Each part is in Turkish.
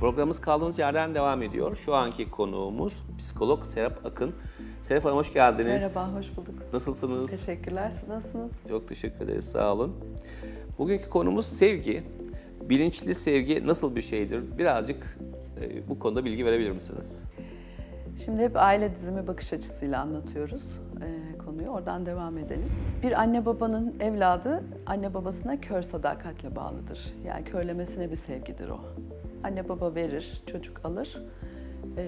Programımız kaldığımız yerden devam ediyor. Şu anki konuğumuz psikolog Serap Akın. Serap Hanım hoş geldiniz. Merhaba, hoş bulduk. Nasılsınız? Teşekkürler. Siz nasılsınız? Çok teşekkür ederiz, sağ olun. Bugünkü konumuz sevgi. Bilinçli sevgi nasıl bir şeydir? Birazcık e, bu konuda bilgi verebilir misiniz? Şimdi hep aile dizimi bakış açısıyla anlatıyoruz e, konuyu. Oradan devam edelim. Bir anne babanın evladı anne babasına kör sadakatle bağlıdır. Yani körlemesine bir sevgidir o. Anne baba verir, çocuk alır. E,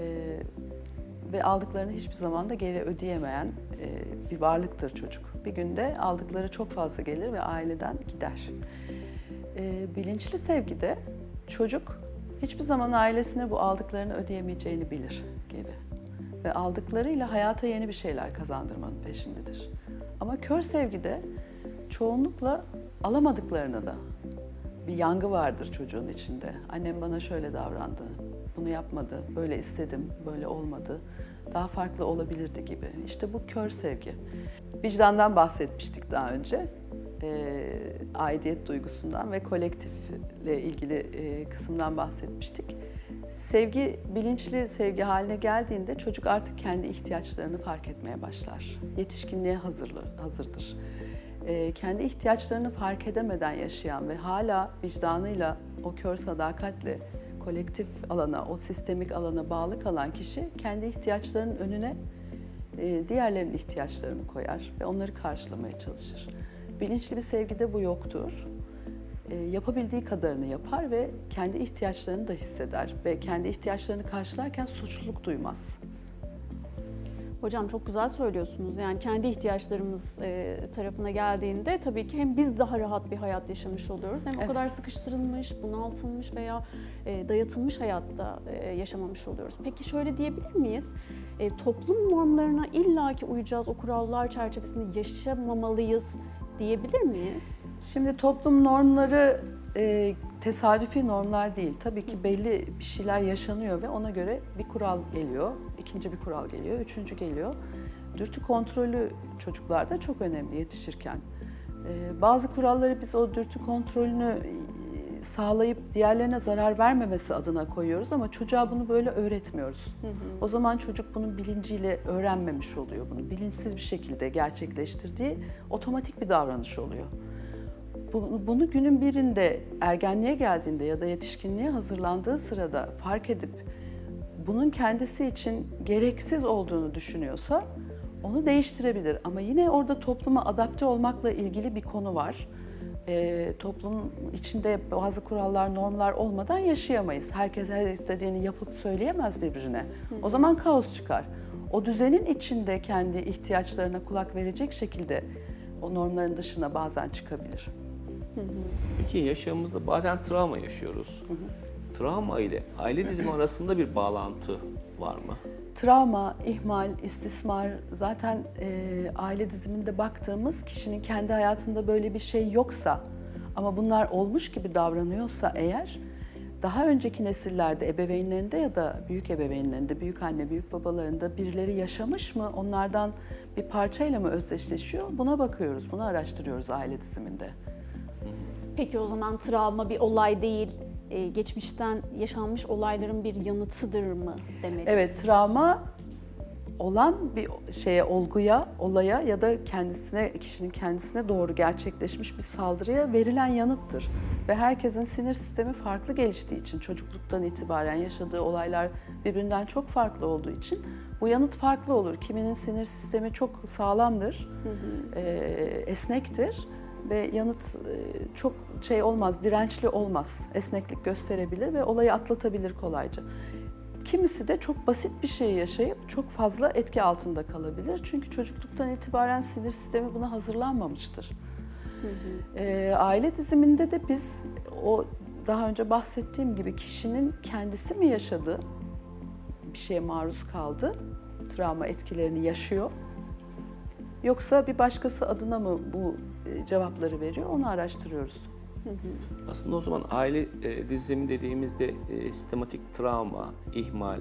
ve aldıklarını hiçbir zaman da geri ödeyemeyen e, bir varlıktır çocuk. Bir günde aldıkları çok fazla gelir ve aileden gider. E, bilinçli sevgide çocuk hiçbir zaman ailesine bu aldıklarını ödeyemeyeceğini bilir geri. Ve aldıklarıyla hayata yeni bir şeyler kazandırmanın peşindedir. Ama kör sevgide çoğunlukla alamadıklarını da bir yangı vardır çocuğun içinde. Annem bana şöyle davrandı, bunu yapmadı, böyle istedim, böyle olmadı, daha farklı olabilirdi gibi. İşte bu kör sevgi. Vicdandan bahsetmiştik daha önce. E, aidiyet duygusundan ve kolektifle ilgili e, kısımdan bahsetmiştik. Sevgi, bilinçli sevgi haline geldiğinde çocuk artık kendi ihtiyaçlarını fark etmeye başlar. Yetişkinliğe hazırlı, hazırdır. E, kendi ihtiyaçlarını fark edemeden yaşayan ve hala vicdanıyla o kör sadakatle kolektif alana, o sistemik alana bağlı kalan kişi kendi ihtiyaçlarının önüne e, diğerlerinin ihtiyaçlarını koyar ve onları karşılamaya çalışır. Bilinçli bir sevgide bu yoktur. E, yapabildiği kadarını yapar ve kendi ihtiyaçlarını da hisseder ve kendi ihtiyaçlarını karşılarken suçluluk duymaz. Hocam çok güzel söylüyorsunuz. Yani kendi ihtiyaçlarımız e, tarafına geldiğinde tabii ki hem biz daha rahat bir hayat yaşamış oluyoruz hem Evet. o kadar sıkıştırılmış, bunaltılmış veya e, dayatılmış hayatta e, yaşamamış oluyoruz. Peki şöyle diyebilir miyiz? E, toplum normlarına illaki uyacağız, o kurallar çerçevesinde yaşamamalıyız diyebilir miyiz? Şimdi toplum normları e, tesadüfi normlar değil. Tabii ki belli bir şeyler yaşanıyor ve ona göre bir kural geliyor, ikinci bir kural geliyor, üçüncü geliyor. Dürtü kontrolü çocuklarda çok önemli yetişirken. E, bazı kuralları biz o dürtü kontrolünü e, sağlayıp diğerlerine zarar vermemesi adına koyuyoruz ama çocuğa bunu böyle öğretmiyoruz. O zaman çocuk bunun bilinciyle öğrenmemiş oluyor bunu. Bilinçsiz bir şekilde gerçekleştirdiği otomatik bir davranış oluyor. Bu- Bunu günün birinde ergenliğe geldiğinde ya da yetişkinliğe hazırlandığı sırada fark edip bunun kendisi için gereksiz olduğunu düşünüyorsa onu değiştirebilir. Ama yine orada topluma adapte olmakla ilgili bir konu var. Ee, toplum içinde bazı kurallar, normlar olmadan yaşayamayız. Herkes her istediğini yapıp söyleyemez birbirine. O zaman kaos çıkar. O düzenin içinde kendi ihtiyaçlarına kulak verecek şekilde o normların dışına bazen çıkabilir. Peki yaşamımızda bazen travma yaşıyoruz. Travma ile aile dizimi arasında bir bağlantı var mı? Travma, ihmal, istismar zaten e, aile diziminde baktığımız kişinin kendi hayatında böyle bir şey yoksa ama bunlar olmuş gibi davranıyorsa eğer daha önceki nesillerde ebeveynlerinde ya da büyük ebeveynlerinde, büyük anne, büyük babalarında birileri yaşamış mı? Onlardan bir parçayla mı özdeşleşiyor? Buna bakıyoruz, bunu araştırıyoruz aile diziminde. Peki o zaman travma bir olay değil, e, geçmişten yaşanmış olayların bir yanıtıdır mı demek? Evet, travma olan bir şeye, olguya, olaya ya da kendisine, kişinin kendisine doğru gerçekleşmiş bir saldırıya verilen yanıttır. Ve herkesin sinir sistemi farklı geliştiği için, çocukluktan itibaren yaşadığı olaylar birbirinden çok farklı olduğu için bu yanıt farklı olur. Kiminin sinir sistemi çok sağlamdır, e, esnektir ve yanıt e, çok şey olmaz, dirençli olmaz, esneklik gösterebilir ve olayı atlatabilir kolayca. Kimisi de çok basit bir şey yaşayıp çok fazla etki altında kalabilir. Çünkü çocukluktan itibaren sinir sistemi buna hazırlanmamıştır. Ee, aile diziminde de biz o daha önce bahsettiğim gibi kişinin kendisi mi yaşadı, bir şeye maruz kaldı, travma etkilerini yaşıyor. Yoksa bir başkası adına mı bu e, cevapları veriyor onu araştırıyoruz. Aslında o zaman aile e, dizimi dediğimizde e, sistematik travma, ihmal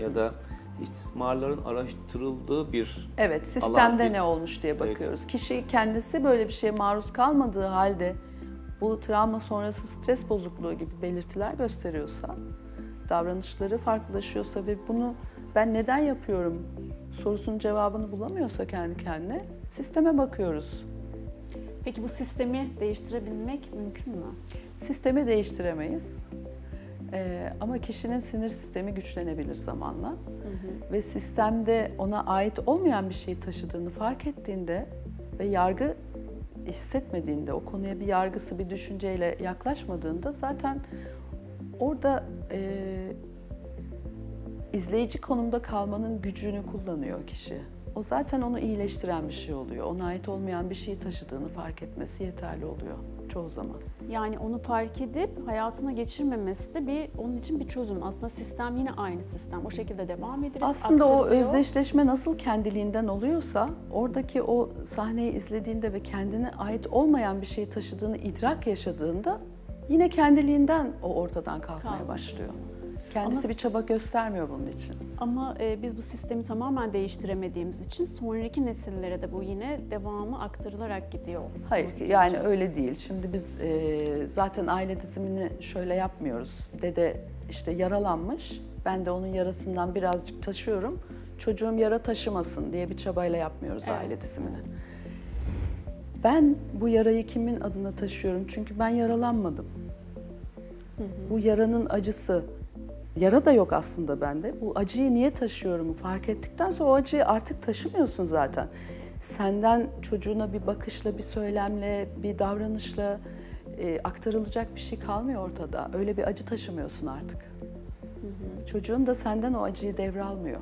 ya da istismarların araştırıldığı bir Evet, alan sistemde bir- ne olmuş diye Evet. bakıyoruz. Kişi kendisi böyle bir şeye maruz kalmadığı halde bu travma sonrası stres bozukluğu gibi belirtiler gösteriyorsa davranışları farklılaşıyorsa ve bunu ben neden yapıyorum sorusunun cevabını bulamıyorsa kendi kendine sisteme bakıyoruz. Peki bu sistemi değiştirebilmek mümkün mü? Sistemi değiştiremeyiz. Ee, ama kişinin sinir sistemi güçlenebilir zamanla. Ve sistemde ona ait olmayan bir şeyi taşıdığını fark ettiğinde ve yargı hissetmediğinde, o konuya bir yargısı, bir düşünceyle yaklaşmadığında zaten orada e, izleyici konumda kalmanın gücünü kullanıyor kişi. O zaten onu iyileştiren bir şey oluyor. Ona ait olmayan bir şeyi taşıdığını fark etmesi yeterli oluyor çoğu zaman. Yani onu fark edip hayatına geçirmemesi de bir onun için bir çözüm. Aslında sistem yine aynı sistem. O şekilde devam ediyor. Aslında o aktarılıyor. özdeşleşme nasıl kendiliğinden oluyorsa oradaki o sahneyi izlediğinde ve kendine ait olmayan bir şeyi taşıdığını idrak yaşadığında yine kendiliğinden o ortadan kalkmaya Kalkmış. başlıyor. Kendisi Ama- bir çaba göstermiyor bunun için. Ama e, biz bu sistemi tamamen değiştiremediğimiz için sonraki nesillere de bu yine devamı aktarılarak gidiyor. Hayır Bunu yani diyeceğiz. öyle değil. Şimdi biz e, zaten aile dizimini şöyle yapmıyoruz. Dede işte yaralanmış. Ben de onun yarasından birazcık taşıyorum. Çocuğum yara taşımasın diye bir çabayla yapmıyoruz Evet. aile dizimini. Ben bu yarayı kimin adına taşıyorum? Çünkü ben yaralanmadım. Bu yaranın acısı, yara da yok aslında bende. Bu acıyı niye taşıyorum fark ettikten sonra o acıyı artık taşımıyorsun zaten. Senden çocuğuna bir bakışla, bir söylemle, bir davranışla e, aktarılacak bir şey kalmıyor ortada. Öyle bir acı taşımıyorsun artık. Çocuğun da senden o acıyı devralmıyor.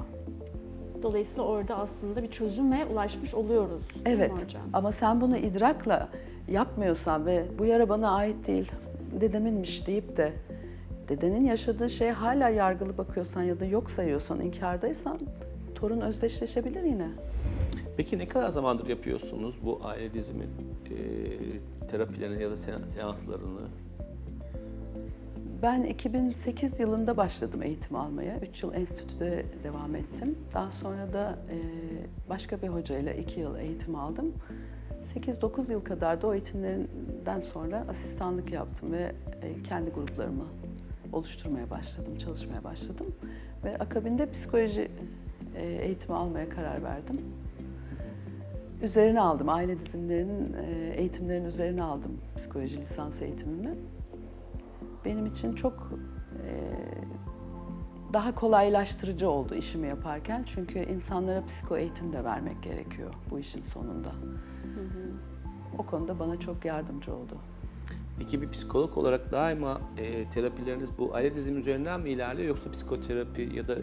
Dolayısıyla orada aslında bir çözüme ulaşmış oluyoruz. Evet ama sen bunu idrakla yapmıyorsan ve bu yara bana ait değil, dedeminmiş deyip de dedenin yaşadığı şeye hala yargılı bakıyorsan ya da yok sayıyorsan, inkardaysan torun özdeşleşebilir yine. Peki ne kadar zamandır yapıyorsunuz bu aile dizimi e, terapilerini ya da se- seanslarını? Ben 2008 yılında başladım eğitim almaya. 3 yıl enstitüde devam ettim. Daha sonra da e, başka bir hocayla 2 yıl eğitim aldım. 8-9 yıl kadar da o eğitimlerinden sonra asistanlık yaptım ve e, kendi gruplarımı oluşturmaya başladım, çalışmaya başladım. Ve akabinde psikoloji e, eğitimi almaya karar verdim. Üzerine aldım, aile dizimlerinin e, eğitimlerinin üzerine aldım psikoloji lisans eğitimimi benim için çok e, daha kolaylaştırıcı oldu işimi yaparken. Çünkü insanlara psiko eğitim de vermek gerekiyor bu işin sonunda. O konuda bana çok yardımcı oldu. Peki bir psikolog olarak daima e, terapileriniz bu aile dizimi üzerinden mi ilerliyor yoksa psikoterapi ya da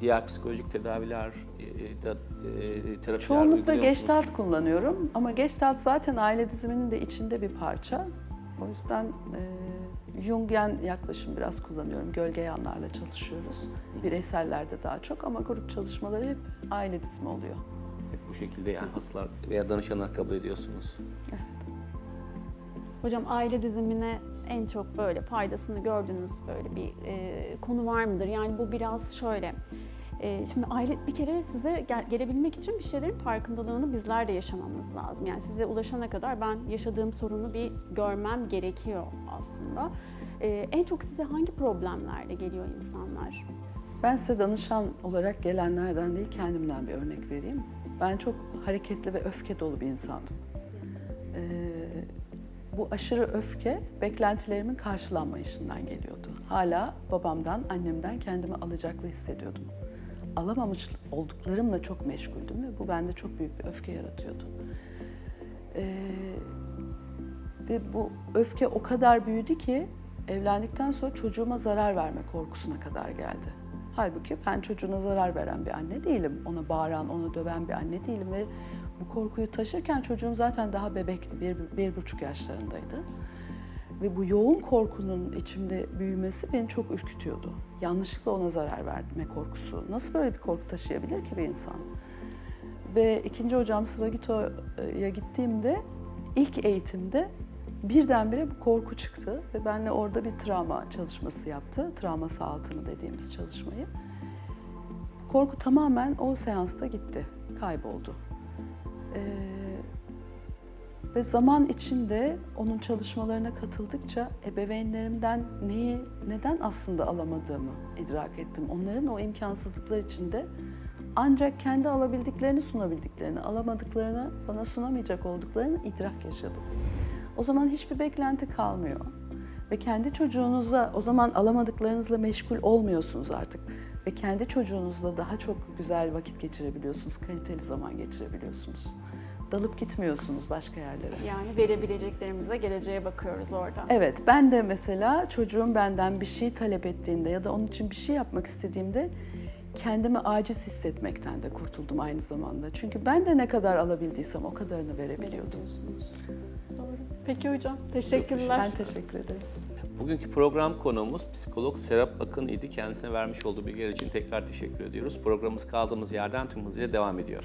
diğer psikolojik tedaviler e, da e, terapiler Çoğunlukla? Gestalt kullanıyorum ama Gestalt zaten aile diziminin de içinde bir parça. O yüzden e, Jungian yaklaşım biraz kullanıyorum. Gölge yanlarla çalışıyoruz. Bireysellerde daha çok ama grup çalışmaları hep aile dizimi oluyor. Hep bu şekilde yani hastalar veya danışanlar kabul ediyorsunuz. Hocam aile dizimine en çok böyle faydasını gördüğünüz böyle bir e, konu var mıdır? Yani bu biraz şöyle. e, şimdi aile bir kere size gel- gelebilmek için bir şeylerin farkındalığını bizler de yaşamamız lazım. Yani size ulaşana kadar ben yaşadığım sorunu bir görmem gerekiyor aslında. E, en çok size hangi problemlerle geliyor insanlar? Ben size danışan olarak gelenlerden değil kendimden bir örnek vereyim. Ben çok hareketli ve öfke dolu bir insandım. Ee, bu aşırı öfke beklentilerimin karşılanmayışından geliyordu. Hala babamdan, annemden kendimi alacaklı hissediyordum. Alamamış olduklarımla çok meşguldüm ve bu bende çok büyük bir öfke yaratıyordu. Ee, ve bu öfke o kadar büyüdü ki evlendikten sonra çocuğuma zarar verme korkusuna kadar geldi. Halbuki ben çocuğuna zarar veren bir anne değilim. Ona bağıran, onu döven bir anne değilim ve bu korkuyu taşırken çocuğum zaten daha bebekti, bir, bir buçuk yaşlarındaydı. Ve bu yoğun korkunun içimde büyümesi beni çok ürkütüyordu. Yanlışlıkla ona zarar verme korkusu. Nasıl böyle bir korku taşıyabilir ki bir insan? Ve ikinci hocam Svagito'ya gittiğimde ilk eğitimde birdenbire bu korku çıktı ve benimle orada bir travma çalışması yaptı. Travma sağaltımı dediğimiz çalışmayı. Korku tamamen o seansta gitti, kayboldu. Ee, Ve zaman içinde onun çalışmalarına katıldıkça ebeveynlerimden neyi, neden aslında alamadığımı idrak ettim. Onların o imkansızlıklar içinde ancak kendi alabildiklerini sunabildiklerini, alamadıklarını bana sunamayacak olduklarını idrak yaşadım. O zaman hiçbir beklenti kalmıyor. Ve kendi çocuğunuza o zaman alamadıklarınızla meşgul olmuyorsunuz artık. Ve kendi çocuğunuzla daha çok güzel vakit geçirebiliyorsunuz, kaliteli zaman geçirebiliyorsunuz. Dalıp gitmiyorsunuz başka yerlere. Yani verebileceklerimize geleceğe bakıyoruz orada. Evet, ben de mesela çocuğum benden bir şey talep ettiğinde ya da onun için bir şey yapmak istediğimde kendimi aciz hissetmekten de kurtuldum aynı zamanda. Çünkü ben de ne kadar alabildiysem o kadarını verebiliyordum. Doğru. Peki hocam, teşekkürler. Ben teşekkür ederim. Bugünkü program konuğumuz psikolog Serap Akın idi. Kendisine vermiş olduğu bilgiler için tekrar teşekkür ediyoruz. Programımız kaldığımız yerden tüm hızıyla devam ediyor.